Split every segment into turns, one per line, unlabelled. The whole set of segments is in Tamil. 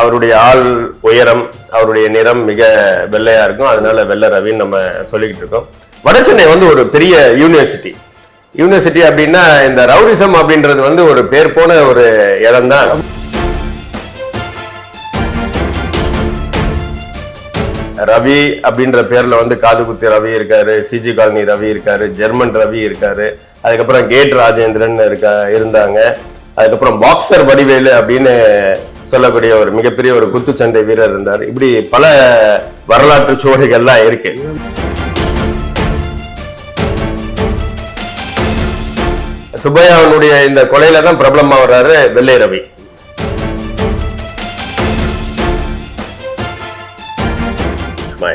அவருடைய ஆள் உயரம் அவருடைய நிறம் மிக வெள்ளையா இருக்கும். அதனால வெள்ளை ரவின்னு நம்ம சொல்லிக்கிட்டு இருக்கோம். வடசென்னை வந்து ஒரு பெரிய யூனிவர்சிட்டி யூனிவர்சிட்டி அப்படின்னா இந்த ரவுடிசம் அப்படின்றது வந்து ஒரு பேர் போன ஒரு இடம் தான் ரவி அப்படின்ற பேர்ல வந்து காதுகுத்தி ரவி இருக்காரு சிஜி காலனி ரவி இருக்காரு ஜெர்மன் ரவி இருக்காரு. அதுக்கப்புறம் கேட் ராஜேந்திரன் இருக்கா இருந்தாங்க. அதுக்கப்புறம் பாக்ஸர் வடிவேலு அப்படின்னு சொல்லக்கூடிய ஒரு மிகப்பெரிய ஒரு குத்துச்சண்டை வீரர் இருந்தார். இப்படி பல வரலாற்று சுவடுகள்லாம் இருக்கு. சுப்பையாவனுடைய இந்த கொலையில தான் பிரபலமா வர்றாரு வெள்ளை ரவி.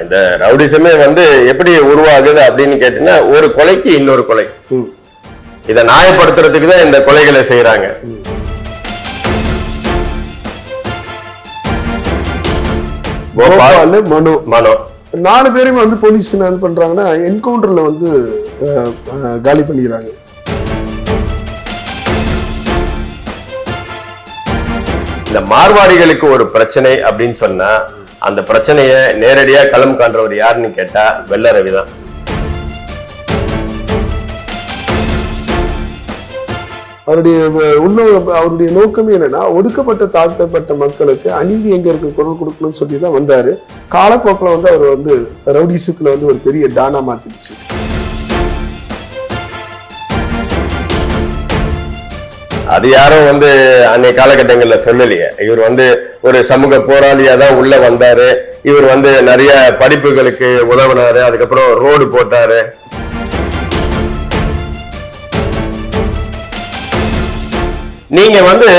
இந்த ரவுடிசமே வந்து எப்படி உருவாகுது அப்படின்னு கேட்டீங்கன்னா ஒரு கொலைக்கு இன்னொரு கொலை. இதை நியாயப்படுத்துறதுக்கு தான் இந்த கொலைகளை செய்யறாங்க கோபால்
மனு.
மனோ.
நாலு பேருமே வந்து போலீஸ் என்ன பண்றாங்கன்னா என்கவுண்டர்ல வந்து காலி பண்ணிக்கிறாங்க.
இந்த மார்வாடிகளுக்கு ஒரு பிரச்சனை அப்படின்னு சொன்னா அந்த பிரச்சனைய நேரடியா களம் காண்றவர் யாருன்னு கேட்டா வெள்ள ரவி தான்
அவருடைய உள்ள அவருடைய நோக்கம் என்னன்னா ஒடுக்கப்பட்ட தாழ்த்தப்பட்ட மக்களுக்கு அநீதி எங்க இருக்கு குரல் கொடுக்கணும்னு சொல்லி தான் வந்தாரு. காலப்போக்கில் வந்து அவர் வந்து ரவுடிசத்துல வந்து ஒரு பெரிய டானா மாத்திடுச்சு.
அது யாரும் வந்து அன்னைய காலகட்டங்கள்ல சொல்லலையே. இவர் வந்து ஒரு சமூக போராளியா தான் உள்ள வந்தாரு. இவர் வந்து நிறைய படிப்புகளுக்கு உதவினாரு. அதுக்கப்புறம் ரோடு போட்டாரு. நீங்க வந்து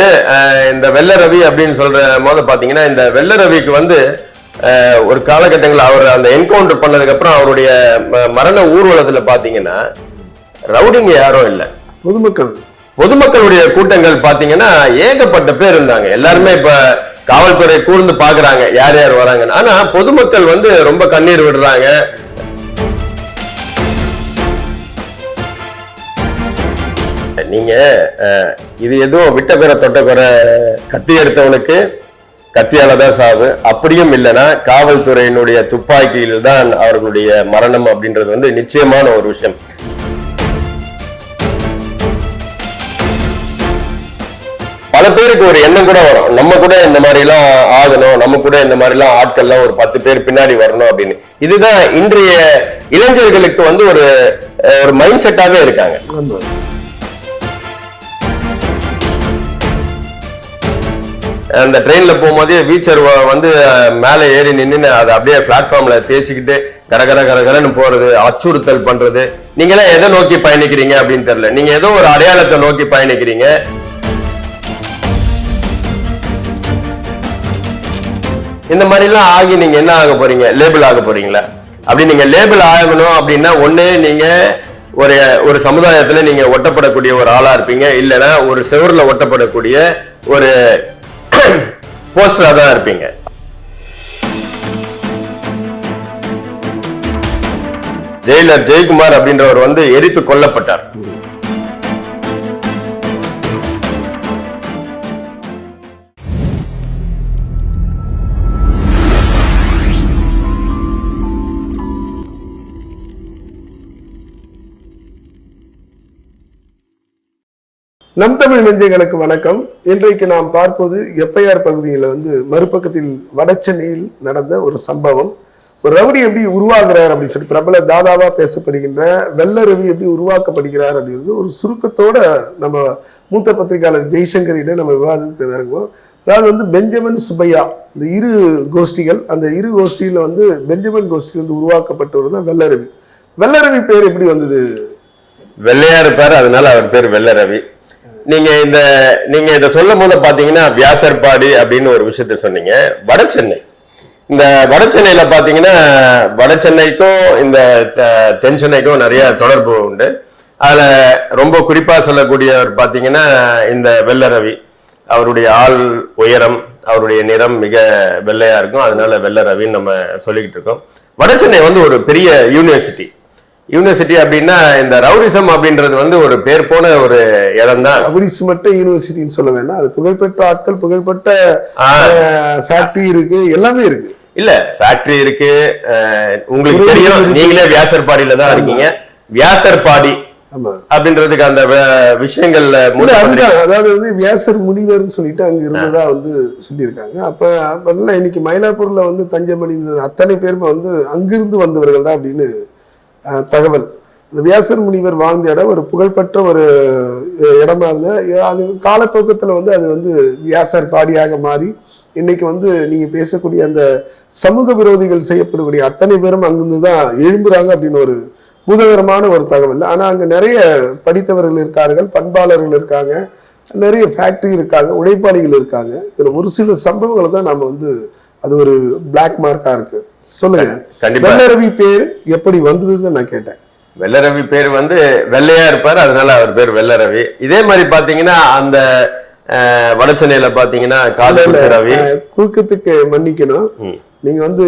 இந்த வெள்ள ரவி அப்படின்னு சொல்ற போது பாத்தீங்கன்னா இந்த வெள்ள ரவிக்கு வந்து ஒரு காலகட்டங்களில் அவர் அந்த என்கவுண்டர் பண்ணதுக்கு அப்புறம் அவருடைய மரண ஊர்வலத்துல பாத்தீங்கன்னா ரவுடிங்க யாரும் இல்லை.
பொதுமக்கள்.
பொதுமக்களுடைய கூட்டங்கள் பாத்தீங்கன்னா ஏகப்பட்ட பேர் இருந்தாங்க. எல்லாருமே இப்ப காவல்துறை கூர்ந்து பாக்குறாங்க யார் யார் வராங்கன்னு. ஆனா பொதுமக்கள் வந்து ரொம்ப கண்ணீர் விடுறாங்க. நீங்க இது எதுவும் விட்ட பேரை தொட்ட பேரை கத்தி எடுத்தவனுக்கு கத்தியால தான் சாவு. அப்படியும் இல்லைன்னா காவல்துறையினுடைய துப்பாக்கியில் தான் அவர்களுடைய மரணம் அப்படின்றது வந்து நிச்சயமான ஒரு விஷயம். பல பேருக்கு ஒரு எண்ணம் கூட வரும். நம்ம கூட இந்த மாதிரி எல்லாம் ஆகணும் நம்ம கூட இந்த மாதிரி எல்லாம் ஆட்கள்லாம் ஒரு பத்து பேர் பின்னாடி வரணும் அப்படின்னு. இதுதான் இன்றைய இளைஞர்களுக்கு வந்து ஒரு ஒரு மைண்ட் செட்டாவே இருக்காங்க. அந்த ட்ரெயின்ல போகும்போதே வீச்சர் வந்து மேலே ஏறி நின்று அதை அப்படியே பிளாட்ஃபார்ம்ல தேய்ச்சிக்கிட்டு கர கர கரகரன்னு போறது அச்சுறுத்தல் பண்றது. நீங்க எல்லாம் எதை நோக்கி பயணிக்கிறீங்க அப்படின்னு தெரியல. நீங்க ஏதோ ஒரு அடையாளத்தை நோக்கி பயணிக்கிறீங்க. இந்த மாதிரிலாம் ஆகி நீங்க என்ன ஆக போறீங்க? லேபிள் ஆக போறீங்களா? அப்படி நீங்க லேபிள் ஆகணும் அப்படின்னா ஒண்ணு நீங்க ஒரு ஒரு சமுதாயத்துல நீங்க ஒட்டப்படக்கூடிய ஒரு ஆளா இருப்பீங்க. இல்லைன்னா ஒரு செவர்ல ஒட்டப்படக்கூடிய ஒரு போஸ்டரா தான் இருப்பீங்க. ஜெயிலர் ஜெயக்குமார் அப்படின்றவர் வந்து எரித்து கொல்லப்பட்டார்.
நம் தமிழ் நெஞ்சங்களுக்கு வணக்கம். இன்றைக்கு நாம் பார்ப்பது எஃப்ஐஆர் பகுதியில் வந்து மறுபக்கத்தில் வடச்சென்னையில் நடந்த ஒரு சம்பவம். ஒரு ரவுடி எப்படி உருவாகிறார் அப்படின்னு சொல்லி பிரபல தாதாவா பேசப்படுகின்ற வெள்ள ரவி எப்படி உருவாக்கப்படுகிறார் அப்படிங்கிறது ஒரு சுருக்கத்தோட நம்ம மூத்த பத்திரிகையாளர் ஜெய்சங்கரிடம் நம்ம விவாதத்துக்கு இறங்குவோம். அதாவது வந்து பெஞ்சமின் சுப்பையா இந்த இரு கோஷ்டிகள் அந்த இரு கோஷ்டியில் வந்து பெஞ்சமின் கோஷ்டியில் வந்து உருவாக்கப்பட்டவர் தான் வெள்ளரவி. வெள்ளரவி பேர் எப்படி வந்தது?
வெள்ளையா பேர் அதனால அவர் பேர் வெள்ளரவி. நீங்க இந்த நீங்க இத சொல்லும் போது பாத்தீங்கன்னா வியாசர்பாடி அப்படின்னு ஒரு விஷயத்த சொன்னீங்க. வட சென்னை. இந்த வட சென்னையில பாத்தீங்கன்னா வட சென்னைக்கும் இந்த த- தென் சென்னைக்கும் நிறைய தொடர்பு உண்டு. அதுல ரொம்ப குறிப்பா சொல்லக்கூடியவர் பாத்தீங்கன்னா இந்த வெள்ளரவி. அவருடைய ஆள் உயரம் அவருடைய நிறம் மிக வெள்ளையா இருக்கும். அதனால வெள்ளை ரவின்னு நம்ம சொல்லிக்கிட்டு இருக்கோம். வட சென்னை வந்து ஒரு பெரிய யூனிவர்சிட்டி யூனிவர்சிட்டி அப்படின்னா இந்த ரவுடிசம் அப்படின்றது வந்து ஒரு பேர் போன ஒரு இடம் தான்
அப்படி மட்டும் யூனிவர்சிட்டின்னு சொல்ல வேண்டாம். அது புகழ்பெற்ற ஆட்கள் புகழ்பெற்ற ஃபேக்டரி இருக்கு எல்லாமே இருக்கு.
இல்ல ஃபேக்டரி இருக்கு. உங்களுக்கு தெரியும். நீங்களே வியாசர்பாடியில தான் இருக்கீங்க. வியாசர்பாடி அப்படின்றதுக்கு அந்த விஷயங்கள்ல
அதுதான். அதாவது வந்து வியாசர் முனிவர்னு சொல்லிட்டு அங்க இருந்ததா வந்து சொல்லியிருக்காங்க. அப்ப அப்ப இன்னைக்கு மயிலாப்பூர்ல வந்து தஞ்சம் அடைந்த அத்தனை பேருமே வந்து அங்கிருந்து வந்தவர்கள் தான் அப்படின்னு தகவல். இந்த வியாசர் முனிவர் வாழ்ந்த இடம் ஒரு புகழ்பெற்ற ஒரு இடமா இருந்தது. அது காலப்போக்கத்தில் வந்து அது வந்து வியாசர் பாடியாக மாறி இன்னைக்கு வந்து நீங்கள் பேசக்கூடிய அந்த சமூக விரோதிகள் செய்யப்படக்கூடிய அத்தனை பேரும் அங்கிருந்து தான் எழும்புறாங்க அப்படின்னு ஒரு பூதகரமான ஒரு தகவல். ஆனால் அங்கே நிறைய படித்தவர்கள் இருக்கார்கள் பண்பாளர்கள் இருக்காங்க நிறைய ஃபேக்ட்ரி இருக்காங்க உழைப்பாளிகள் இருக்காங்க. இதில் ஒரு சில சம்பவங்களை தான் நம்ம வந்து அது ஒரு பிளாக் மார்க்காக இருக்குது சொல்லுங்க.
கண்டிப்பா.
வெள்ளரவி பேர் எப்படி வந்ததுன்னு நான் கேட்டேன்.
வெள்ளரவி பேர் வந்து வெள்ளையா இருப்பார் அதனால அவர் பேர் வெள்ளரவி. இதே மாதிரி பாத்தீங்கன்னா அந்த அஹ், வடசென்னையில பாத்தீங்கன்னா காலையில
குறுக்கத்துக்கு மன்னிக்கணும். நீங்க வந்து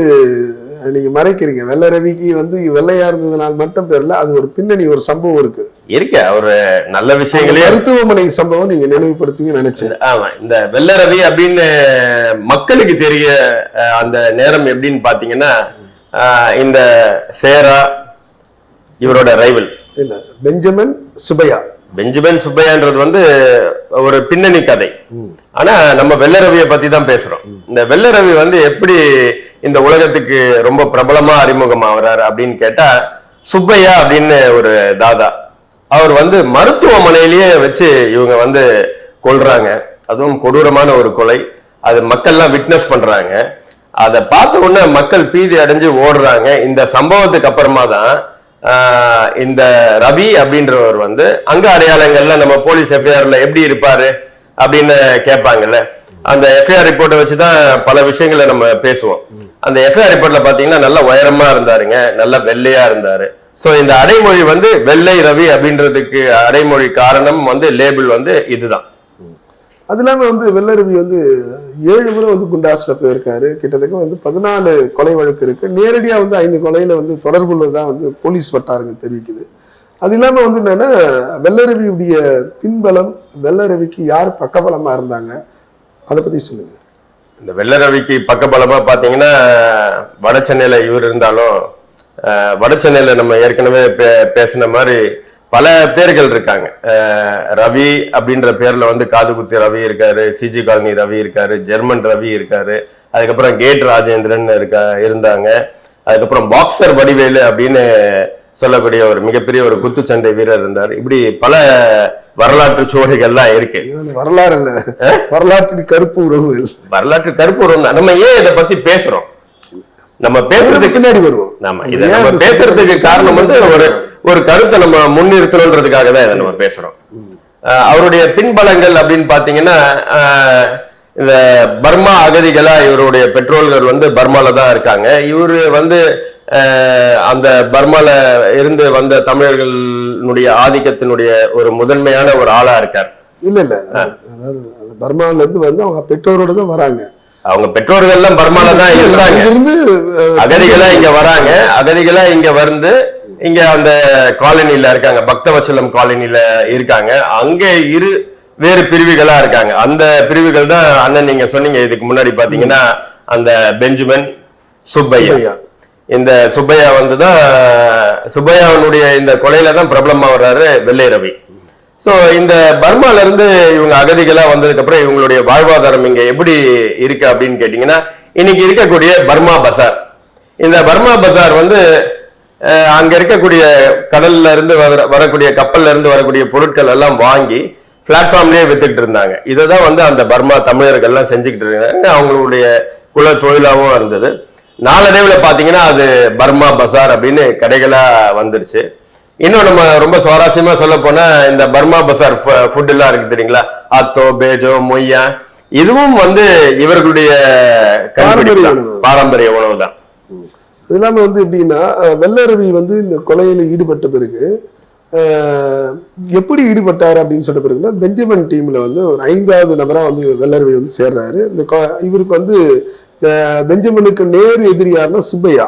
அஹ், நீங்க மறைக்கிறீங்க. வெள்ளை ரவிக்கு வந்து வெள்ளையா இருந்ததுனால மட்டும் பேர்ல அது ஒரு பின்னணி ஒரு சம்பவம் இருக்கு.
இருக்கு. அவரு நல்ல
அந்த
விஷயங்களையும்
மருத்துவமனை சம்பவம் நீங்க நினைவுபடுத்துவீங்கன்னு நினைச்சேன்.
ஆமா. இந்த வெள்ளரவி அப்படின்னு மக்களுக்கு தெரிய அந்த நேரம் எப்படின்னு பாத்தீங்கன்னா இந்த சேரா இவரோட ரைவல்
இல்ல பெஞ்சமின் சுபையா
பெஞ்சமின் சுப்பையான்றது வந்து ஒரு பின்னணி கதை. ஆனா நம்ம வெள்ளரவியை பத்தி தான் பேசுறோம். இந்த வெள்ளரவி வந்து எப்படி இந்த உலகத்துக்கு ரொம்ப பிரபலமா அறிமுகமாகறாரு அப்படின்னு கேட்டா சுப்பையா அப்படின்னு ஒரு தாதா. அவர் வந்து மருத்துவமனையிலேயே வச்சு இவங்க வந்து கொல்றாங்க. அதுவும் கொடூரமான ஒரு கொலை. அது மக்கள்லாம் விட்னஸ் பண்றாங்க. அதை பார்த்த உடனே மக்கள் பீதி அடைஞ்சு ஓடுறாங்க. இந்த சம்பவத்துக்கு அப்புறமா தான் இந்த ரவி அப்படின்றவர் வந்து அங்க அடையாளங்கள்ல நம்ம போலீஸ் எஃப்ஐஆர்ல எப்படி இருப்பாரு அப்படின்னு கேட்பாங்கல்ல. அந்த எஃப்ஐஆர் ரிப்போர்ட்டை வச்சுதான் பல விஷயங்களை நம்ம பேசுவோம். அந்த எஃப்ஐஆர் ரிப்போர்ட்ல பாத்தீங்கன்னா நல்லா உயரமா இருந்தாருங்க நல்லா வெள்ளையா இருந்தாரு. சோ இந்த அடைமொழி வந்து வெள்ளை ரவி அப்படின்றதுக்கு அடைமொழி காரணம் வந்து லேபிள் வந்து இதுதான்.
அது இல்லாமல் வந்து வெள்ளரவி வந்து ஏழு முறை வந்து குண்டாசில் போயிருக்காரு. கிட்டத்தட்ட வந்து பதினாலு கொலை வழக்கு இருக்கு. நேரடியாக வந்து ஐந்து கொலையில் வந்து தொடர்புள்ளதான் வந்து போலீஸ் வட்டாரங்கள் தெரிவிக்குது. அது இல்லாமல் வந்து என்னென்னா வெள்ளரவியுடைய பின்பலம் வெள்ளரவிக்கு யார் பக்கபலமாக இருந்தாங்க? அதை பற்றி சொல்லுங்கள்
இந்த வெள்ளரவிக்கு பக்கபலமாக பார்த்தீங்கன்னா வட சென்னையில் இவர் இருந்தாலும் வட சென்னையில் நம்ம ஏற்கனவே பே- பேசின மாதிரி பல பேர்கள் இருக்காங்க. ரவி அப்படின்ற பேர்ல வந்து காது குத்தி ரவி இருக்காரு சிஜி காலனி ரவி இருக்காரு ஜெர்மன் ரவி இருக்காரு அதுக்கப்புறம் கேட் ராஜேந்திரன் இருக்கா இருந்தாங்க. அதுக்கப்புறம் பாக்ஸர் வடிவேலு அப்படின்னு சொல்லக்கூடிய ஒரு மிகப்பெரிய ஒரு குத்துச்சண்டை வீரர் இருந்தார். இப்படி பல வரலாற்று சுவடுகள்லாம் இருக்கு.
வரலாறு இல்ல. வரலாற்றின் கருப்பு உறவுகள்.
வரலாற்று கருப்பூரம் தான் நம்ம ஏன் இதை பத்தி பேசுறோம்? நம்ம பேசுறதுக்கு
பின்னாடி வருவோம்.
நம்ம இதை நம்ம பேசுறதுக்கு காரணம் வந்து ஒரு ஒரு கருத்தை நம்ம முன்னிறுத்தணுன்றதுக்காக தான் இதை நம்ம பேசுறோம். அவருடைய பின்பலங்கள் அப்படின்னு பாத்தீங்கன்னா இந்த பர்மா அகதிகளா இவருடைய பெற்றோர்கள் வந்து பர்மால தான் இருக்காங்க. இவரு வந்து அந்த பர்மால இருந்து வந்த தமிழர்களுடைய ஆதிக்கத்தினுடைய ஒரு முதன்மையான ஒரு ஆளா இருக்கார்.
இல்ல இல்ல. அதாவது அது பர்மால இருந்து வந்து அவங்க பெற்றோரோட தான் வராங்க.
அவங்க பெற்றோர்கள் எல்லாம் பர்மால தான் இருந்தாங்க.
அஹ்,
அகதிகளா இங்க வராங்க. அகதிகளா இங்க வந்து இங்க அந்த காலனில இருக்காங்க பக்தவச்சலம் காலனில இருக்காங்க. அங்க இரு வேறு பிரிவுகளா இருக்காங்க. அந்த பிரிவுகள் தான் அண்ணன் நீங்க சொன்னீங்க இதுக்கு முன்னாடி பாத்தீங்கன்னா அந்த பெஞ்சமின் சுப்பையா. இந்த சுப்பையா வந்து தான் சுப்பையாவினுடைய இந்த கொலையில தான் பிரபலமா வர்றாரு வெள்ளை ரவி சோ இந்த பர்மால இருந்து இவங்க அகதிகளா வந்ததுக்கு அப்புறம் இவங்களுடைய வாழ்வாதாரம் இங்க எப்படி இருக்கு அப்படின்னு கேட்டீங்கன்னா இன்னைக்கு இருக்கக்கூடிய பர்மா பசார். இந்த பர்மா பசார் வந்து அங்க இருக்கக்கூடிய கடல்ல இருந்து வர- வரக்கூடிய கப்பல்ல இருந்து வரக்கூடிய பொருட்கள் எல்லாம் வாங்கி பிளாட்ஃபார்ம்லயே வித்துக்கிட்டு இருந்தாங்க. இதை தான் வந்து அந்த பர்மா தமிழர்கள் எல்லாம் செஞ்சுக்கிட்டு இருந்தாங்க அவங்களுடைய குல தொழிலாவும் இருந்தது. நாளடைவுல பாத்தீங்கன்னா அது பர்மா பசார் அப்படின்னு கடைகளா வந்துருச்சு. இன்னும் நம்ம ரொம்ப சுவாரஸ்யமா சொல்ல போனா இந்த பர்மா பசார் ஃபுட் எல்லாம் இருக்கு தெரியுங்களா? அத்தோ பேஜோ மொய்யா இதுவும் வந்து இவர்களுடைய. பாரம்பரிய உணவு. தான்
அது இல்லாமல் வந்து எப்படின்னா வெள்ளரவி வந்து இந்த கொலையில் ஈடுபட்ட பிறகு எப்படி ஈடுபட்டார் அப்படின்னு சொன்ன பிறகுனா பெஞ்சமின் டீமில் வந்து ஒரு ஐந்தாவது நபராக வந்து வெள்ளரவி வந்து சேர்றாரு. இந்த இவருக்கு வந்து பெஞ்சமினுக்கு நேர் எதிரி யாருன்னா சுப்பையா.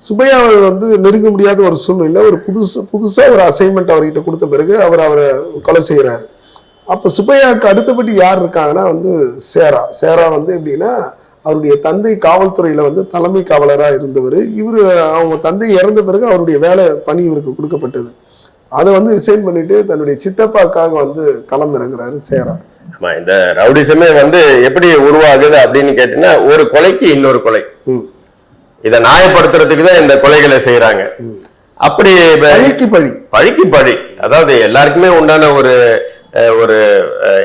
சுப்பையாவை வந்து நெருங்க முடியாத ஒரு சூழ்நிலை ஒரு புதுசு புதுசாக ஒரு அசைன்மெண்ட் அவர்கிட்ட கொடுத்த பிறகு அவர் அவரை கொலை செய்கிறாரு அப்போ சுப்பையாவுக்கு அடுத்தபடி யார் இருக்காங்கன்னா வந்து சேரா. சேரா வந்து எப்படின்னா அவருடைய தந்தை காவல்துறையில வந்து தலைமை காவலராக இருந்தவர். இவர் அவங்க தந்தை இறந்த பிறகு அவருடைய வேலை பணி இவருக்கு கொடுக்கப்பட்டது. அதை வந்து ரிசைன் பண்ணிட்டு தன்னுடைய சித்தப்பாக்காக வந்து களம் இறங்குறாரு சேரா
இந்த ரவுடிசமே வந்து எப்படி உருவாகுது அப்படின்னு கேட்டீங்கன்னா ஒரு கொலைக்கு இன்னொரு கொலை. இதை நியாயப்படுத்துறதுக்கு தான் இந்த கொலைகளை செய்யறாங்க அப்படி
பழிக்கு பழி
பழிக்கு பழி அதாவது எல்லாருக்குமே உண்டான ஒரு ஒரு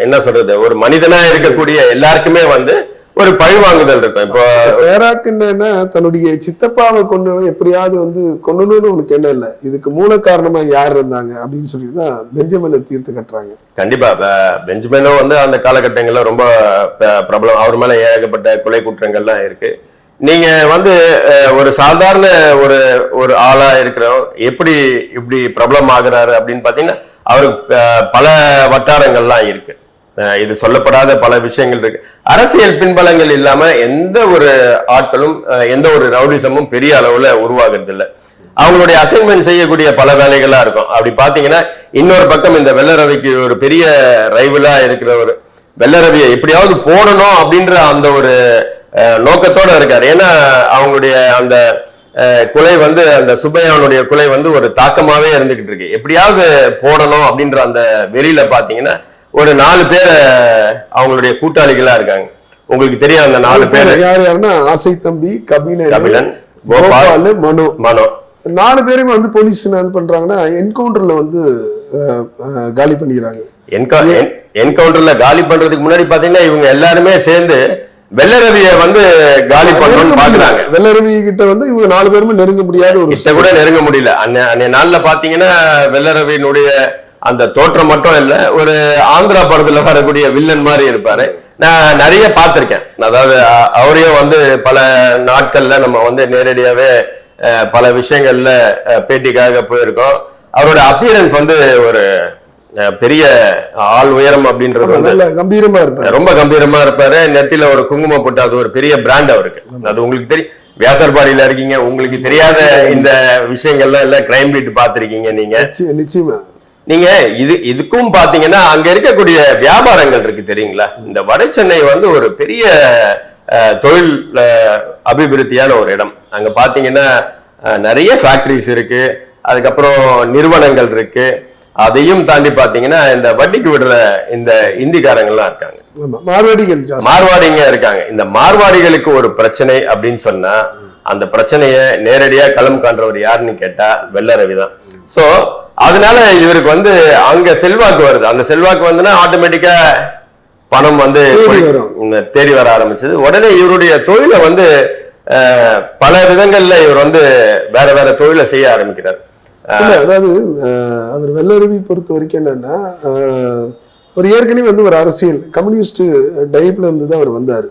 என்ன சொல்றது ஒரு மனிதனா இருக்கக்கூடிய எல்லாருக்குமே வந்து ஒரு பழி வாங்குதல் இருக்கும் இப்போ
சேராக்கு என்னன்னா தன்னுடைய சித்தப்பாவை கொண்டு எப்படியாவது வந்து கொல்லணும்னு உனக்கு என்ன இல்லை? இதுக்கு மூல காரணமா யார் இருந்தாங்க? அப்படின்னு சொல்லி தான் பெஞ்சமினை தீர்த்து கட்டுறாங்க.
கண்டிப்பா. பெஞ்சமினும் வந்து அந்த காலகட்டங்கள்ல ரொம்ப பிரபலம். அவர் மேல ஏகப்பட்ட கொலை குற்றங்கள்லாம் இருக்கு. நீங்க வந்து ஒரு சாதாரண ஒரு ஒரு ஆளா இருக்கிறோம் எப்படி இப்படி பிரபலம் ஆகுறாரு அப்படின்னு பாத்தீங்கன்னா அவருக்கு பல வட்டாரங்கள்லாம் இருக்கு. இது சொல்லப்படாத பல விஷயங்கள் இருக்கு. அரசியல் பின்பலங்கள் இல்லாம எந்த ஒரு ஆட்களும் எந்த ஒரு ரவுடிசமும் பெரிய அளவுல உருவாகிறது இல்லை அவங்களுடைய அசைன்மெண்ட் செய்யக்கூடிய பல வேலைகளா இருக்கும். அப்படி பாத்தீங்கன்னா இன்னொரு பக்கம் இந்த வெள்ளரவிக்கு ஒரு பெரிய ரைவலா இருக்கிற ஒரு வெள்ளரவியை எப்படியாவது போடணும் அப்படின்ற அந்த ஒரு நோக்கத்தோட இருக்காரு. ஏன்னா அவங்களுடைய அந்த குலை வந்து அந்த சுப்பையானுடைய குலை வந்து ஒரு தாக்கமாவே இருந்துகிட்டு இருக்கு. எப்படியாவது போடணும் அப்படின்ற அந்த வெறியில பாத்தீங்கன்னா ஒரு நாலு பேர் அவங்களுடைய கூட்டாளிகளா இருக்காங்க. உங்களுக்கு தெரியும் அந்த நாலு பேர்.
யார் யாருன்னா ஆசை தம்பி கபிலன்
கபிலன், கோபால்,
மனு.
மனோ.
நாலு பேருமே வந்து போலீஸ் என்ன பண்றாங்கன்னா என்கவுண்டர்ல வந்து காலி பண்ணிக்கிறாங்க.
என்கவுண்டர்ல காலி பண்றதுக்கு முன்னாடி பாத்தீங்கன்னா இவங்க எல்லாருமே சேர்ந்து வெள்ளரவிய வந்து காலி பண்ணணும்னு. பாக்குறாங்க.
வெள்ளரவி கிட்ட வந்து இவங்க நாலு பேருமே நெருங்க முடியாத ஒரு
கூட நெருங்க முடியல. அன்னை அன்னைய நாள்ல பாத்தீங்கன்னா வெள்ளரவியினுடைய அந்த தோற்றம் மட்டும் இல்ல ஒரு ஆந்திரா படத்துல வரக்கூடிய வில்லன் மாதிரி இருப்பாரு. நான் நிறைய பார்த்திருக்கேன். அதாவது அவரையும் வந்து பல நாட்கள்ல நம்ம வந்து நேரடியாவே பல விஷயங்கள்ல பேட்டிக்காக போயிருக்கோம். அவரோட அப்பியரன்ஸ் வந்து ஒரு பெரிய ஆள் உயரம் அப்படின்றது வந்து
கம்பீரமா இருப்பாரு.
ரொம்ப கம்பீரமா இருப்பாரு. நெத்தியில ஒரு குங்குமம் போட்டு அது ஒரு பெரிய பிராண்ட் அவருக்கு. அது உங்களுக்கு தெரியும் வியாசர்பாடியில இருக்கீங்க. உங்களுக்கு தெரியாத இந்த விஷயங்கள்லாம் இல்ல கிரைம் பீட் பாத்திருக்கீங்க நீங்க.
நிச்சய- நிச்சயமா.
நீங்க இது இதுக்கும் பாத்தீங்கன்னா அங்க இருக்கக்கூடிய வியாபாரங்கள் இருக்கு தெரியுங்களா? இந்த வட சென்னை வந்து ஒரு பெரிய தொழில் அபிவிருத்தியான ஒரு இடம். அங்க பாத்தீங்கன்னா நிறைய ஃபேக்டரிஸ் இருக்கு. அதுக்கப்புறம் நிறுவனங்கள் இருக்கு. அதையும் தாண்டி பாத்தீங்கன்னா இந்த வட்டிக்கு விடுற இந்த இந்திக்காரங்கள்லாம் இருக்காங்க.
மார்வாடிகள்
மார்வாடிங்க இருக்காங்க. இந்த மார்வாடிகளுக்கு ஒரு பிரச்சனை அப்படின்னு சொன்னா அந்த பிரச்சனைய நேரடியா களம் காண்றவர் யாருன்னு கேட்டா வெள்ள ரவி தான் சோ அதனால இவருக்கு வந்து அங்க செல்வாக்கு வருது. அந்த செல்வாக்கு வந்துன்னா ஆட்டோமேட்டிக்கா பணம் வந்து
தேடி
வர ஆரம்பிச்சது. உடனே இவருடைய தொழிலை வந்து பல விதங்கள்ல இவர் வந்து வேற வேற தொழிலை செய்ய ஆரம்பிக்கிறார்.
இல்ல அதாவது அவர் வெள்ளருவி பொறுத்த வரைக்கும் என்னன்னா அவர் ஏற்கனவே வந்து ஒரு அரசியல் கம்யூனிஸ்ட் டைப்ல இருந்து தான் அவர் வந்தார்.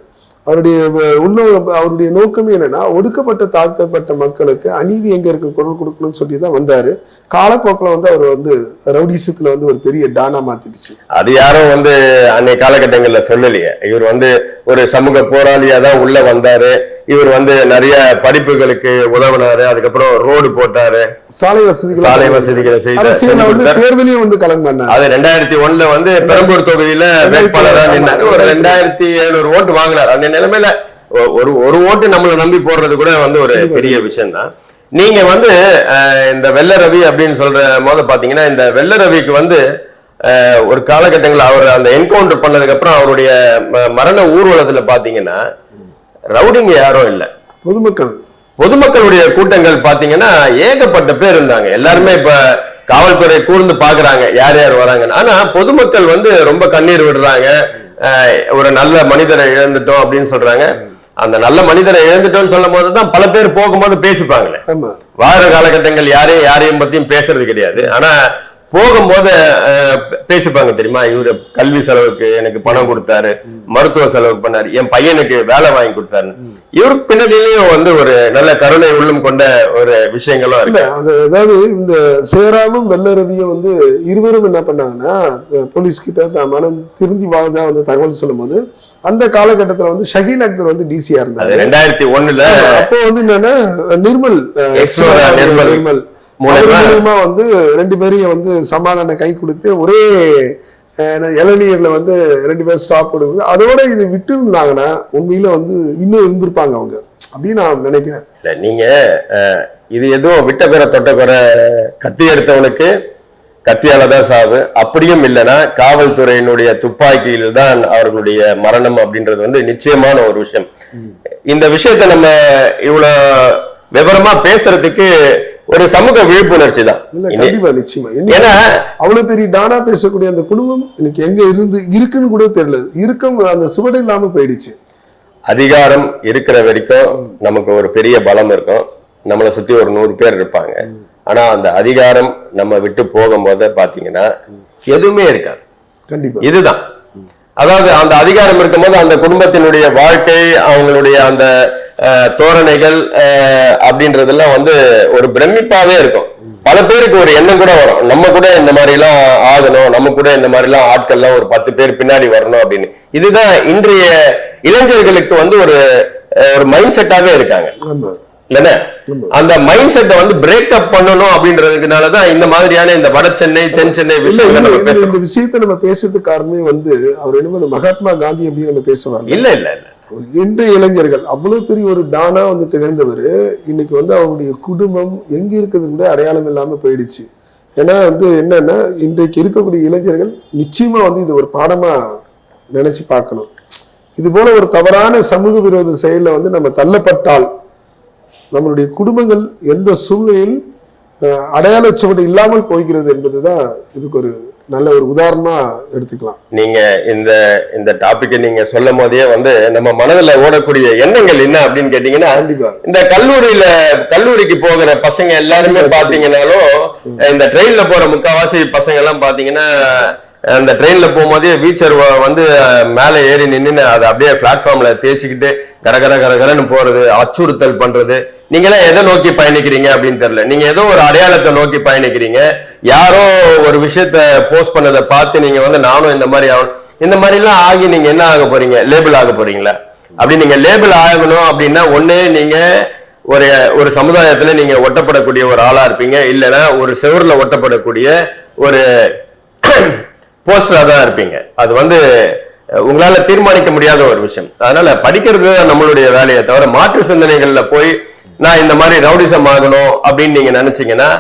அவருடைய உள்ள அவருடைய நோக்கமே என்னன்னா ஒடுக்கப்பட்ட தாழ்த்தப்பட்ட மக்களுக்கு அநீதி எங்க இருக்கு குரல் கொடுக்கணும்னு சொல்லி தான் வந்தாரு. காலப்போக்கில் வந்து அவர் வந்து ரவுடிசத்துல வந்து ஒரு பெரிய டானா மாத்திடுச்சு.
அது யாரும் வந்து அன்னைய காலகட்டங்கள்ல சொல்லலையே. இவர் வந்து ஒரு சமூக போராளியா தான் உள்ள வந்தாரு. இவர் வந்து நிறைய படிப்புகளுக்கு உதவினாரு. அதுக்கப்புறம் ரோடு போட்டாரு.
சாலை வசதிகள்
சாலை வசதிகளை செய்து
அரசியல்ல
செஞ்சு
வந்து
கொடுத்தாரு.
தேர்தலையும் வந்து கலந்து
அது ரெண்டாயிரத்தி ஒண்ணுல வந்து பெரம்பூர் தொகுதியில வேட்பாளரா
ஆமா,
நின்னாரு. ஒரு ரெண்டாயிரத்தி எழுநூறு ஓட்டு வாங்கினார். அந்த நிலைமையில ஒரு ஒரு ஓட்டு நம்மள நம்பி போடுறது கூட வந்து ஒரு பெரிய விஷயம் தான் நீங்க வந்து இந்த வெள்ள ரவி அப்படின்னு சொல்ற போது பாத்தீங்கன்னா இந்த வெள்ள ரவிக்கு வந்து ஒரு காலகட்டங்கள் அவர் அந்த என்கவுண்டர் பண்ணதுக்கு அப்புறம் அவருடைய மரண ஊர்வலத்துல பாத்தீங்கன்னா ரவுடிங்க யாரும் இல்ல.
பொதுமக்கள்.
பொதுமக்களுடைய கூட்டங்கள் பாத்தீங்கன்னா ஏகப்பட்ட பேர் இருந்தாங்க. எல்லாருமே இப்ப காவல்துறை கூர்ந்து பாக்குறாங்க யார் யார் வராங்கன்னு. ஆனா பொதுமக்கள் வந்து ரொம்ப கண்ணீர் விடுறாங்க. ஒரு நல்ல மனிதரை இழந்துட்டோம் அப்படின்னு சொல்றாங்க. அந்த நல்ல மனிதரை இழந்துட்டோம்னு சொல்லும் போதுதான் பல பேர் போகும்போது பேசிப்பாங்களே. வார காலகட்டங்கள் யாரையும் யாரையும் பத்தியும் பேசுறது கிடையாது. ஆனா போகும்போது பேசிப்பாங்க தெரியுமா? இவரு கல்வி செலவுக்கு எனக்கு பணம் கொடுத்தாரு மருத்துவ செலவுக்கு பண்ணாரு என் பையனுக்கு வேலை வாங்கி கொடுத்தாரு இவருக்கு பின்னாடியும் வந்து ஒரு நல்ல கருணை உள்ளம் கொண்ட ஒரு விஷயங்களும்
இல்ல அது அதாவது இந்த சேராமும் வெள்ளரவியும் வந்து இருவரும் என்ன பண்ணாங்கன்னா போலீஸ் கிட்ட தான் மனம் திருந்தி வாழ்ந்தா வந்து தகவல் சொல்லும்போது அந்த காலகட்டத்துல வந்து ஷகீல் அக்தர் வந்து டிசியா இருந்தாரு.
ரெண்டாயிரத்தி ஒண்ணுல
அப்போ வந்து என்னன்னா நிர்மல்.
நிர்மல். மூலமா-
வந்து ரெண்டு பேரையும் வந்து சமாதான கை கொடுத்து ஒரே இளநீர்ல வந்து ரெண்டு பேரும் ஸ்டாப் கொடுக்குது அதோட இது விட்டு இருந்தாங்கன்னா உண்மையில வந்து இன்னும் இருந்திருப்பாங்க அவங்க. அப்படின்னு நான் நினைக்கிறேன்.
இல்ல நீங்க இது எதுவும் விட்ட குறை தொட்ட குறை கத்தி எடுத்தவனுக்கு கத்தியால தான் சாவு. அப்படியும் இல்லைன்னா காவல்துறையினுடைய துப்பாக்கியில் தான் அவர்களுடைய மரணம் அப்படின்றது வந்து நிச்சயமான ஒரு விஷயம். இந்த விஷயத்தை நம்ம இவ்வளவு விவரமா பேசுறதுக்கு ஒரு சமூக விழிப்புணர்ச்சி தான்.
கண்டிப்பா நிச்சயமா.
ஏன்னா
அவ்வளவு பெரிய டானா பேசக்கூடிய அந்த குடும்பம் இன்னைக்கு எங்க இருந்து இருக்குன்னு கூட தெரியல. இருக்கும் அந்த சுவடு இல்லாம போயிடுச்சு.
அதிகாரம் இருக்கிற வரைக்கும் நமக்கு ஒரு பெரிய பலம் இருக்கும். நம்மளை சுத்தி ஒரு நூறு பேர் இருப்பாங்க. ஆனா அந்த அதிகாரம் நம்ம விட்டு போகும்போது பாத்தீங்கன்னா எதுவுமே இருக்காது.
கண்டிப்பா.
இதுதான். அதாவது அந்த அதிகாரம் இருக்கும்போது அந்த குடும்பத்தினுடைய வாழ்க்கை அவங்களுடைய அந்த அஹ், தோரணைகள் அஹ், அப்படின்றதெல்லாம் வந்து ஒரு பிரமிப்பாவே இருக்கும். பல பேருக்கு ஒரு எண்ணம் கூட வரும். நம்ம கூட இந்த மாதிரி எல்லாம் ஆகணும் நம்ம கூட இந்த மாதிரி எல்லாம் ஆட்கள்லாம் ஒரு பத்து பேர் பின்னாடி வரணும் அப்படின்னு. இதுதான் இன்றைய இளைஞர்களுக்கு வந்து ஒரு ஒரு மைண்ட் செட்டாவே இருக்காங்க. அந்த மைண்ட் செட்டை வந்து பிரேக் அப் பண்ணணும் அப்படின்றதுனாலதான் இந்த மாதிரியான இந்த வட சென்னை தென் சென்னை
இந்த விஷயத்தை நம்ம பேசுறதுக்கு காரணமே வந்து அவர் என்ன மகாத்மா காந்தி அப்படின்னு நம்ம பேச வரல.
இல்ல இல்ல இல்ல.
ஒரு இன்றைய இளைஞர்கள் அவ்வளவு பெரிய ஒரு டானா வந்து திகழ்ந்தவர் இன்னைக்கு வந்து அவருடைய குடும்பம் எங்க இருக்குது கூட அடையாளம் இல்லாம போயிடுச்சு. ஏன்னா வந்து என்னன்னா இன்றைக்கு இருக்கக்கூடிய இளைஞர்கள் நிச்சயமா வந்து இது ஒரு பாடமா நினைச்சு பார்க்கணும். இது போல ஒரு தவறான சமூக விரோத செயல்ல வந்து நம்ம தள்ளப்பட்டால் நம்மளுடைய குடும்பங்கள் எந்த சூழ்நிலையில் அஹ், அடையாளச் சுவடு இல்லாமல் போகிறது என்பதுதான் இதுக்கு ஒரு நல்ல ஒரு உதாரணமா எடுத்துக்கலாம்.
நீங்க இந்த இந்த டாபிக்கை நீங்க சொல்லும் போதே வந்து நம்ம மனதுல ஓடக்கூடிய எண்ணங்கள் என்ன அப்படின்னு கேட்டீங்கன்னா இந்த கல்லூரியில கல்லூரிக்கு போகிற பசங்க எல்லாருமே பாத்தீங்கன்னாலும் இந்த ட்ரெயின்ல போற முக்காவாசி பசங்க எல்லாம் பாத்தீங்கன்னா அந்த ட்ரெயின்ல போகும்போதே வீச்சர் வந்து மேல ஏறி நின்னு அதை அப்படியே பிளாட்ஃபார்ம்ல தேய்ச்சிக்கிட்டு கரகர கரகரன்னு போறது அச்சுறுத்தல் பண்றது நீங்களாம் எதை நோக்கி பயணிக்கிறீங்க அப்படின்னு தெரியல. நீங்க ஏதோ ஒரு அடையாளத்தை நோக்கி பயணிக்கிறீங்க. யாரோ ஒரு விஷயத்த போஸ்ட் பண்ணதை பார்த்து நீங்க வந்து நானும் இந்த மாதிரி ஆகணும். இந்த மாதிரிலாம் ஆகி நீங்க என்ன ஆக போறீங்க? லேபிள் ஆக போறீங்களா? அப்படி நீங்க லேபிள் ஆகணும் அப்படின்னா ஒண்ணு நீங்க ஒரு ஒரு சமுதாயத்துல நீங்க ஒட்டப்படக்கூடிய ஒரு ஆளா இருப்பீங்க. இல்லைன்னா ஒரு செவரில் ஒட்டப்படக்கூடிய ஒரு போஸ்டரா தான் இருப்பீங்க. அது வந்து உங்களால தீர்மானிக்க முடியாத ஒரு விஷயம். அதனால படிக்கிறது தான் நம்மளுடைய வேலையை தவிர மாற்று சிந்தனைகள்ல போய் நான் இந்த மாதிரி ரவுடிசம் ஆகணும் அப்படின்னு நீங்க நினைச்சீங்கன்னா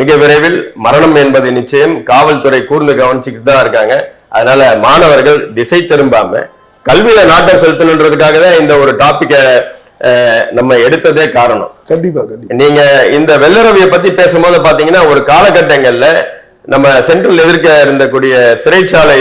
மிக விரைவில் மரணம் என்பது நிச்சயம் காவல்துறை கூர்ந்து கவனிச்சுக்கிட்டு தான் இருக்காங்க. அதனால மாணவர்கள் திசை திரும்பாம கல்வியில நாட்டம் செலுத்தணுன்றதுக்காக தான் இந்த ஒரு டாபிக்கை நம்ம எடுத்ததே காரணம்.
கண்டிப்பா
நீங்க இந்த வெள்ளரவியை பத்தி பேசும்போது பாத்தீங்கன்னா ஒரு காலகட்டங்கள்ல நம்ம சென்ட்ரல் எதிர்க்க இருந்தக்கூடிய சிறைச்சாலை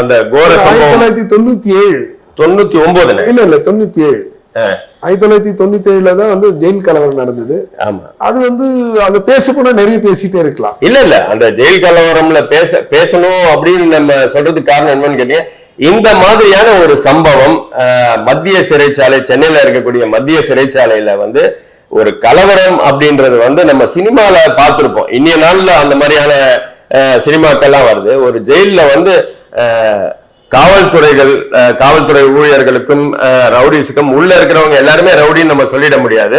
அந்த கோர
தொள்ளாயிரத்தி தொண்ணூத்தி ஏழு.
தொண்ணூத்தி ஒன்பதுல
இல்ல இல்ல தொண்ணூத்தி ஏழு. ஆயிரத்தி தொள்ளாயிரத்தி தொண்ணூத்தி ஏழுல தான் வந்து ஜெயில் கலவரம் நடந்தது.
ஆமா.
அது வந்து அதை பேச போனா நிறைய பேசிட்டே இருக்கலாம்.
இல்ல இல்ல. அந்த ஜெயில் கலவரம்ல பேச பேசணும் அப்படின்னு நம்ம சொல்றதுக்கு காரணம் என்னன்னு கேட்டீங்க. இந்த மாதிரியான ஒரு சம்பவம் மத்திய சிறைச்சாலை சென்னையில இருக்கக்கூடிய மத்திய சிறைச்சாலையில வந்து ஒரு கலவரம் அப்படின்றது வந்து நம்ம சினிமால பார்த்திருப்போம். இன்னைய நாள்ல அந்த மாதிரியான சினிமாக்கள்லாம் வருது. ஒரு ஜெயில்ல வந்து காவல்துறைகள் காவல்துறை ஊழியர்களுக்கும் ரவுடிஸுக்கும் உள்ள இருக்கிறவங்க எல்லாருமே ரவுடின்னு நம்ம சொல்லிட முடியாது.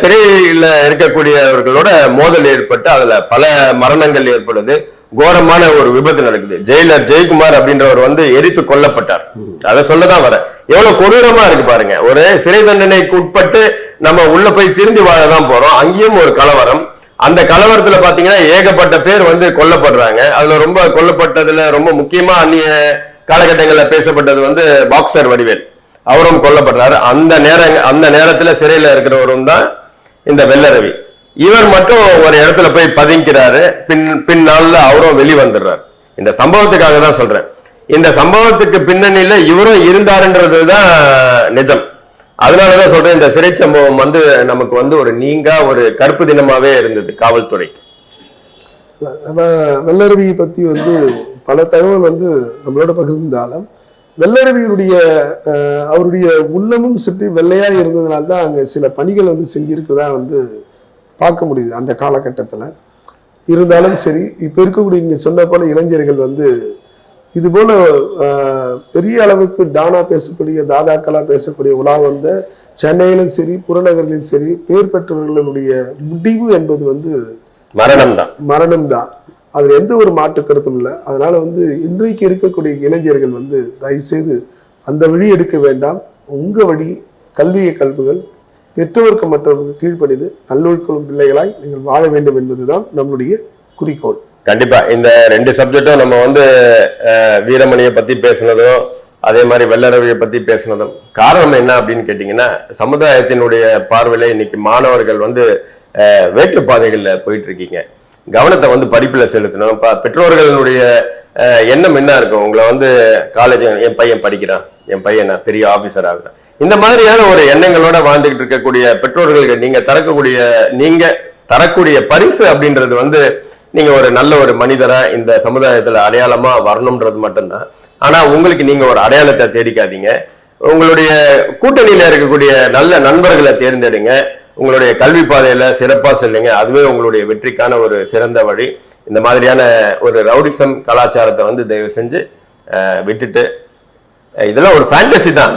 சிறையில் இருக்கக்கூடியவர்களோட மோதல் ஏற்பட்டு அதுல பல மரணங்கள் ஏற்படுது. கோரமான ஒரு விபத்து நடக்குது. ஜெயிலர் ஜெயக்குமார் அப்படின்றவர் வந்து எரித்து கொல்லப்பட்டார். அதை சொல்லதான் வர எவ்வளவு கொடூரமா இருக்கு பாருங்க. ஒரு சிறை தண்டனைக்கு உட்பட்டு நம்ம உள்ள போய் திரும்பி வாழதான் போறோம். அங்கேயும் ஒரு கலவரம். அந்த கலவரத்துல பாத்தீங்கன்னா ஏகப்பட்ட பேர் வந்து கொல்லப்படுறாங்க. அதுல ரொம்ப கொல்லப்பட்டதுல ரொம்ப முக்கியமா அந்நிய காலகட்டங்களில் பேசப்பட்டது வந்து பாக்ஸர் வடிவேல். அவரும் கொல்லப்படுறாரு அந்த நேரம் அந்த நேரத்தில் சிறையில் இருக்கிறவரும் தான் இந்த வெள்ளரவி. இவர் மட்டும் ஒரு இடத்துல போய் பதுங்கிறாரு பின் பின்னால அவரும் வெளிவந்துடுறாரு. இந்த சம்பவத்துக்காக தான் சொல்றேன். இந்த சம்பவத்துக்கு பின்னணியில இவரும் இருந்தாருன்றது தான் நிஜம். அதனாலதான் சொல்றேன் இந்த சிறை சம்பவம் வந்து நமக்கு வந்து ஒரு நீங்கா ஒரு கருப்பு தினமாவே இருந்தது காவல்துறைக்கு.
வெள்ளரவியை பற்றி வந்து பல தகவல் வந்து நம்மளோட பகிர்ந்தாலும் வெள்ளரவியுடைய அஹ், அவருடைய உள்ளமும் சுற்றி வெள்ளையா இருந்ததுனால தான் அங்கே சில பணிகள் வந்து செஞ்சிருக்கிறதா வந்து பார்க்க முடியுது அந்த காலகட்டத்தில். இருந்தாலும் சரி இப்போ இருக்கக்கூடிய நீங்கள் சொன்ன போல இளைஞர்கள் வந்து இது போல பெரிய அளவுக்கு டானா பேசக்கூடிய தாதாக்களா பேசக்கூடிய உலா வந்த சென்னையிலும் சரி புறநகரிலும் சரி பேர் பெற்றவர்களுடைய முடிவு என்பது வந்து
மரணம் தான்
மரணம் தான் அதில் எந்த ஒரு மாற்று கருத்தும் இல்லை. அதனால் வந்து இன்றைக்கு இருக்கக்கூடிய இளைஞர்கள் வந்து தயவு செய்து அந்த வழி எடுக்க வேண்டாம். உங்கள் வழி கல்வியை கல்விகள் பெற்றோருக்கு மற்றவர்களுக்கு கீழ்ப்படிந்து நல்லொழுக்கம் பிள்ளைகளாய் நீங்கள் வாழ வேண்டும் என்பதுதான் நம்மளுடைய குறிக்கோள்.
கண்டிப்பா. இந்த ரெண்டு சப்ஜெக்டும் நம்ம வந்து வீரமணியை பத்தி பேசுனதும் அதே மாதிரி வெள்ளரவியை பத்தி பேசுனதும் காரணம் என்ன அப்படின்னு கேட்டீங்கன்னா சமுதாயத்தினுடைய பார்வையில இன்னைக்கு மாணவர்கள் வந்து வேற்றுப்பாதைகளில் போயிட்டு இருக்கீங்க. கவனத்தை வந்து படிப்பில் செலுத்தணும். இப்போ பெற்றோர்களுடைய எண்ணம் என்ன இருக்கும்? உங்களை வந்து காலேஜ் என் பையன் படிக்கிறான். என் பையன் நான் பெரிய ஆஃபீஸர் ஆகுறேன். இந்த மாதிரியான ஒரு எண்ணங்களோட வாழ்ந்துகிட்டு இருக்கக்கூடிய பெற்றோர்களுக்கு நீங்க தரக்கூடிய நீங்க தரக்கூடிய பரிசு அப்படின்றது வந்து நீங்க ஒரு நல்ல ஒரு மனிதரா இந்த சமுதாயத்துல அடையாளமா வரணும்ன்றது மட்டும்தான். ஆனா உங்களுக்கு நீங்க ஒரு அடையாளத்தை தேடிக்காதீங்க. உங்களுடைய கூட்டணியில இருக்கக்கூடிய நல்ல நண்பர்களை தேர்ந்தெடுங்க. உங்களுடைய கல்வி பாதையில சிறப்பா செல்லுங்க. அதுவே உங்களுடைய வெற்றிக்கான ஒரு சிறந்த வழி. இந்த மாதிரியான ஒரு ரவுடிசம் கலாச்சாரத்தை வந்து தயவு செஞ்சு விட்டுட்டு இதெல்லாம் ஒரு ஃபேண்டசி தான்.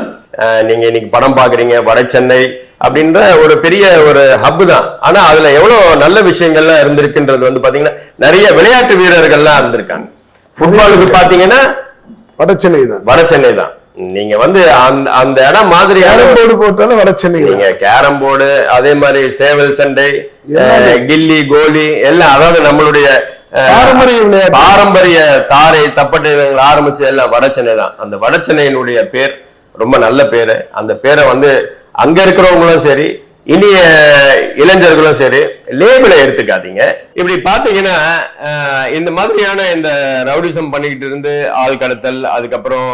நீங்க இன்னைக்கு படம் பாக்குறீங்க வட சென்னை அப்படின்ற ஒரு பெரிய ஒரு ஹப் தான். ஆனா அதுல எவ்வளவு நல்ல விஷயங்கள்லாம் இருந்திருக்குன்றது வந்து பாத்தீங்கன்னா நிறைய விளையாட்டு வீரர்கள்லாம் இருந்திருக்காங்க. ஃபுட்பாலுக்கு பாத்தீங்கன்னா
வடசென்னை தான்.
வட சென்னை தான். நீங்க வந்து அந்த அந்த இடம் மாதிரியான
கேரம் போர்டு போட்டாலும் வடசென்னை தான்.
நீங்க கேரம் போர்டு அதே மாதிரி சேவல் சண்டை கில்லி கோலி எல்லாம் அதாவது நம்மளுடைய
பாரம்பரிய
பாரம்பரிய தாரை தப்பட்டை ஆரம்பிச்சு எல்லாம் வடச்சென்னை தான். அந்த வடச்சென்னையினுடைய பேர் ரொம்ப நல்ல பேரு. அந்த பேரை வந்து அங்க இருக்கிறவங்களும் சரி இனிய இளைஞர்களும் சரி லேபிளை எடுத்துக்காதீங்க. இப்படி பாத்தீங்கன்னா இந்த மாதிரியான இந்த ரவுடிசம் பண்ணிக்கிட்டு இருந்து ஆள் கடத்தல் அதுக்கப்புறம்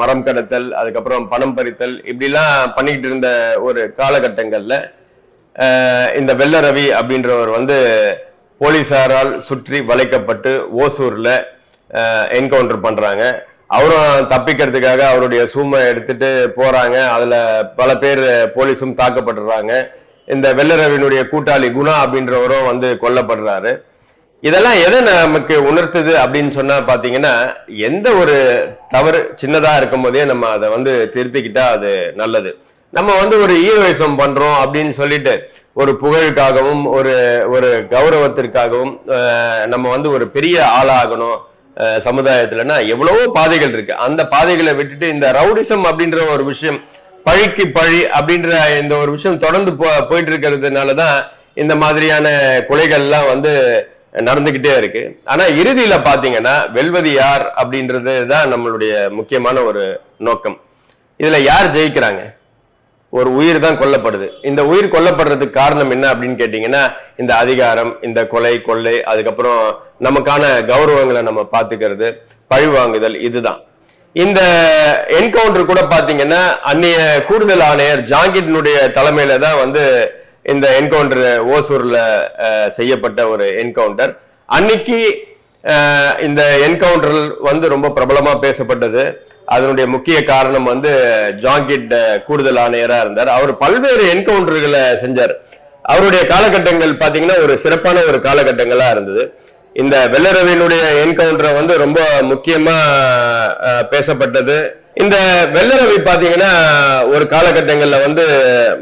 மரம் கடத்தல் அதுக்கப்புறம் பணம் பறித்தல் இப்படிலாம் பண்ணிக்கிட்டு இருந்த ஒரு காலகட்டங்கள்ல இந்த வெள்ள ரவி அப்படின்றவர் வந்து போலீசாரால் சுற்றி வளைக்கப்பட்டு ஓசூர்ல என்கவுண்டர் பண்றாங்க. அவரும் தப்பிக்கிறதுக்காக அவருடைய சூமை எடுத்துட்டு போறாங்க. அதுல பல பேர் போலீஸும் தாக்கப்படுறாங்க இந்த வெள்ளரவினுடைய கூட்டாளி குணா அப்படின்றவரும் வந்து கொல்லப்படுறாரு. இதெல்லாம் எதை நமக்கு உணர்த்துது அப்படின்னு சொன்னா பாத்தீங்கன்னா எந்த ஒரு தவறு சின்னதா இருக்கும் போதே நம்ம அதை வந்து திருத்திக்கிட்டா அது நல்லது. நம்ம வந்து ஒரு ஹீரோயிசம் பண்றோம் அப்படின்னு சொல்லிட்டு ஒரு புகழுக்காகவும் ஒரு ஒரு கௌரவத்திற்காகவும் நம்ம வந்து ஒரு பெரிய ஆளாகணும். சமுதாயத்துலன்னா எவ்வளவோ பாதைகள் இருக்கு. அந்த பாதைகளை விட்டுட்டு இந்த ரவுடிசம் அப்படின்ற ஒரு விஷயம் பழிக்கு பழி அப்படின்ற இந்த ஒரு விஷயம் தொடர்ந்து போ போயிட்டு இருக்கிறதுனால தான் இந்த மாதிரியான கொலைகள்லாம் வந்து நடந்துகிட்டே இருக்கு. ஆனா இறுதியில பாத்தீங்கன்னா வெல்வது யார் அப்படின்றது தான் நம்மளுடைய முக்கியமான ஒரு நோக்கம். இதுல யார் ஜெயிக்கிறாங்க? ஒரு உயிர் தான் கொல்லப்படுது. இந்த உயிர் கொல்லப்படுறதுக்கு காரணம் என்ன அப்படின்னு கேட்டீங்கன்னா இந்த அதிகாரம் இந்த கொலை கொள்ளை அதுக்கப்புறம் நமக்கான கௌரவங்களை நம்ம பார்த்துக்கிறது பழி வாங்குதல் இதுதான். இந்த என்கவுண்டர் கூட பாத்தீங்கன்னா அந்நிய கூடுதல் ஆணையர் ஜாங்கிட்னுடைய தலைமையில தான் வந்து இந்த என்கவுண்டர் ஓசூர்ல செய்யப்பட்ட ஒரு என்கவுண்டர் அன்னைக்கு இந்த என்கவுண்டர் வந்து ரொம்ப பிரபலமா பேசப்பட்டது. அதனுடைய முக்கிய காரணம் வந்து ஜாங்கிட் கூடுதல் ஆணையராக இருந்தார். அவர் பல்வேறு என்கவுண்டர்களை செஞ்சார். அவருடைய காலகட்டங்கள் பார்த்தீங்கன்னா ஒரு சிறப்பான ஒரு காலகட்டங்களாக இருந்தது. இந்த வெள்ளரவையினுடைய என்கவுண்டரை வந்து ரொம்ப முக்கியமாக பேசப்பட்டது. இந்த வெள்ளரவி பார்த்தீங்கன்னா ஒரு காலகட்டங்களில் வந்து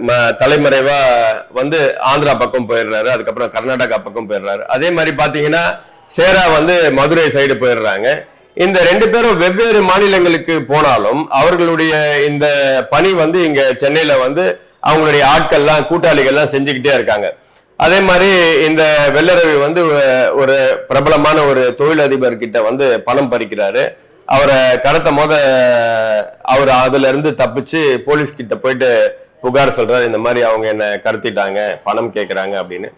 ம- தலைமறைவா வந்து ஆந்திரா பக்கம் போயிடுறாரு. அதுக்கப்புறம் கர்நாடகா பக்கம் போயிடுறாரு. அதே மாதிரி பார்த்தீங்கன்னா சேரா வந்து மதுரை சைடு போயிடுறாங்க. இந்த ரெண்டு பேரும் வெவ்வேறு மாநிலங்களுக்கு போனாலும் அவர்களுடைய இந்த பணி வந்து இங்க சென்னையில வந்து அவங்களுடைய ஆட்கள்லாம் கூட்டாளிகள்லாம் செஞ்சுக்கிட்டே இருக்காங்க. அதே மாதிரி இந்த வெள்ளரவி வந்து ஒரு பிரபலமான ஒரு தொழிலதிபர் கிட்ட வந்து பணம் பறிக்கிறாரு. அவரை கடத்த மோத அவர் அதுல இருந்து தப்பிச்சு போலீஸ் கிட்ட போயிட்டு புகார் சொல்றாரு. இந்த மாதிரி அவங்க என்ன கடத்திட்டாங்க பணம் கேட்கறாங்க அப்படின்னு.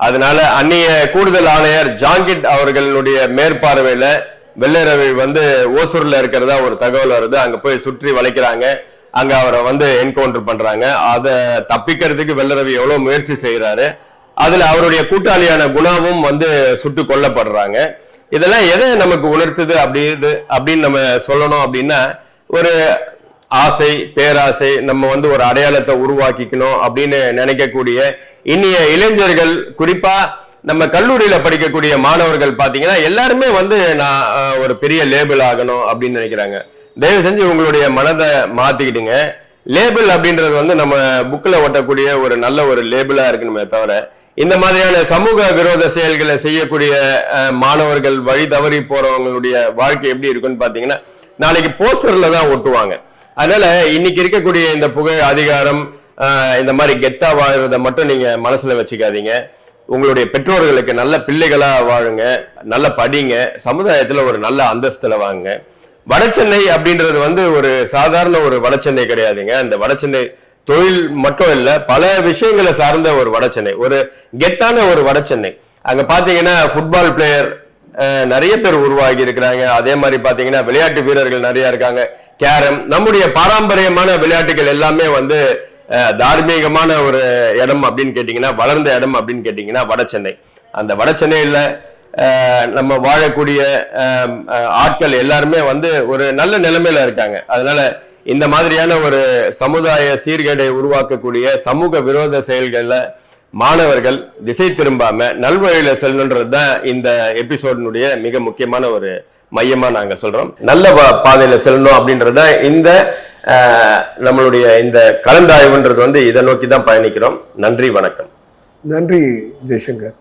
அதனால அந்நிய கூடுதல் ஆணையர் ஜாங்கிட் அவர்களுடைய மேற்பார்வையில வெள்ளரவி வந்து ஓசூர்ல இருக்கிறதா ஒரு தகவல் வருது. அங்க போய் சுற்றி வளைக்கிறாங்க. அங்க அவரை வந்து என்கவுண்டர் பண்றாங்க. அதை தப்பிக்கிறதுக்கு வெள்ளரவி எவ்வளவு முயற்சி செய்யறாரு அதுல அவருடைய கூட்டாளியான குணாவும் வந்து சுட்டு கொல்லப்படுறாங்க. இதெல்லாம் எதை நமக்கு உணர்த்துது அப்படி இது அப்படின்னு நம்ம சொல்லணும் அப்படின்னா ஒரு ஆசை பேராசை நம்ம வந்து ஒரு அடையாளத்தை உருவாக்கிக்கணும் அப்படின்னு நினைக்கக்கூடிய இன்னைய இளைஞர்கள் குறிப்பா நம்ம கல்லூரியில படிக்கக்கூடிய மாணவர்கள் பாத்தீங்கன்னா எல்லாருமே வந்து நான் ஒரு பெரிய லேபிள் ஆகணும் அப்படின்னு நினைக்கிறாங்க. தயவு செஞ்சு உங்களுடைய மனதை மாத்திக்கிடுங்க. லேபிள் அப்படின்றது வந்து நம்ம புக்கில் ஒட்டக்கூடிய ஒரு நல்ல ஒரு லேபிளா இருக்கணுமே தவிர இந்த மாதிரியான சமூக விரோத செயல்களை செய்யக்கூடிய மாணவர்கள் வழி தவறி போறவங்களுடைய வாழ்க்கை எப்படி இருக்குன்னு பாத்தீங்கன்னா நாளைக்கு போஸ்டர்ல தான் ஒட்டுவாங்க. அதனால இன்னைக்கு இருக்கக்கூடிய இந்த புகை அதிகாரம் இந்த மாதிரி கெத்தா வாழ்றத மட்டும் நீங்க மனசுல வச்சுக்காதீங்க. உங்களுடைய பெற்றோர்களுக்கு நல்ல பிள்ளைகளா வாழுங்க நல்ல படிங்க சமுதாயத்துல ஒரு நல்ல அந்தஸ்துல வாங்க வடச்சென்னை அப்படின்றது வந்து ஒரு சாதாரண ஒரு வடச்சென்னை கிடையாதுங்க. அந்த வடச்சென்னை தொழில் மட்டும் இல்லை பல விஷயங்களை சார்ந்த ஒரு வடச்சென்னை ஒரு கெத்தான ஒரு வடச்சென்னை அங்க பாத்தீங்கன்னா ஃபுட்பால் பிளேயர் நிறைய பேர் உருவாகி இருக்கிறாங்க. அதே மாதிரி பாத்தீங்கன்னா விளையாட்டு வீரர்கள் நிறைய இருக்காங்க. கேரம் நம்முடைய பாரம்பரியமான விளையாட்டுகள் எல்லாமே வந்து தார்மீகமான ஒரு இடம் அப்படின்னு கேட்டீங்கன்னா வளர்ந்த இடம் அப்படின்னு கேட்டீங்கன்னா வட சென்னை. அந்த வட சென்னையில நம்ம வாழக்கூடிய ஆட்கள் எல்லாருமே வந்து ஒரு நல்ல நிலைமையில இருக்காங்க. அதனால இந்த மாதிரியான ஒரு சமுதாய சீர்கேடை உருவாக்கக்கூடிய சமூக விரோத செயல்களில் மாணவர்கள் திசை திரும்பாம நல்வழியில செல்லணுன்றது தான் இந்த எபிசோடினுடைய மிக முக்கியமான ஒரு மையமா நாங்க சொல்றோம். நல்ல பாதையில செல்லணும் அப்படின்றத இந்த நம்மளுடைய இந்த கலந்தாய்வுன்றது வந்து இதை நோக்கி தான் பயணிக்கிறோம். நன்றி வணக்கம்.
நன்றி ஜெய்சங்கர்.